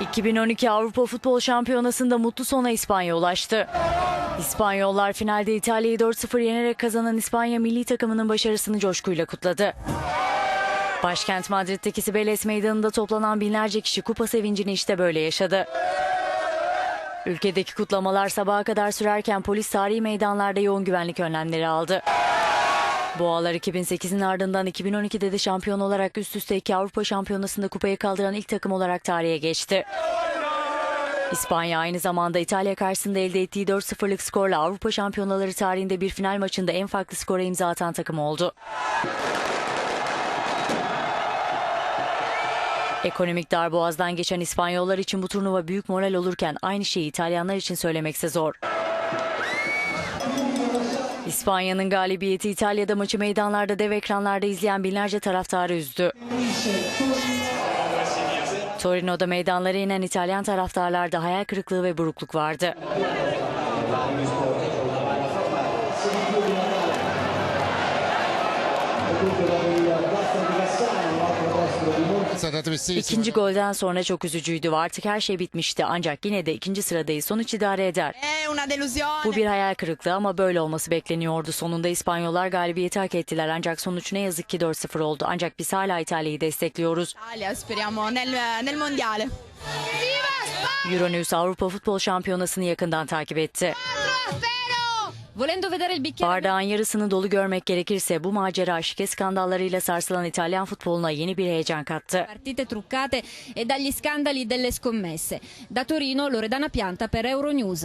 2012 Avrupa Futbol Şampiyonası'nda mutlu sona İspanya ulaştı. İspanyollar finalde İtalya'yı 4-0 yenerek kazanan İspanya milli takımının başarısını coşkuyla kutladı. Başkent Madrid'deki Sibeles Meydanı'nda toplanan binlerce kişi kupa sevincini işte böyle yaşadı. Ülkedeki kutlamalar sabaha kadar sürerken polis tarihi meydanlarda yoğun güvenlik önlemleri aldı. Boğalar 2008'in ardından 2012'de de şampiyon olarak üst üste iki Avrupa Şampiyonası'nda kupayı kaldıran ilk takım olarak tarihe geçti. İspanya aynı zamanda İtalya karşısında elde ettiği 4-0'lık skorla Avrupa Şampiyonaları tarihinde bir final maçında en farklı skora imza atan takım oldu. Ekonomik darboğazdan geçen İspanyollar için bu turnuva büyük moral olurken aynı şeyi İtalyanlar için söylemekse zor. İspanya'nın galibiyeti İtalya'da maçı meydanlarda dev ekranlarda izleyen binlerce taraftarı üzdü. Torino'da meydanlara inen İtalyan taraftarlarda hayal kırıklığı ve burukluk vardı. İkinci golden sonra çok üzücüydü. Artık her şey bitmişti. Ancak yine de ikinci sıradayız. Sonuç idare eder. Bu bir hayal kırıklığı ama böyle olması bekleniyordu. Sonunda İspanyollar galibiyeti hak ettiler. Ancak sonuç ne yazık ki 4-0 oldu. Ancak biz hala İtalya'yı destekliyoruz. Euronews Avrupa Futbol Şampiyonası'nı yakından takip etti. Bardağın yarısını dolu görmek gerekirse bu macera şike skandallarıyla sarsılan İtalyan futboluna yeni bir heyecan kattı. partite truccate e dagli scandali delle scommesse. Da Torino Loredana Pianta per Euronews.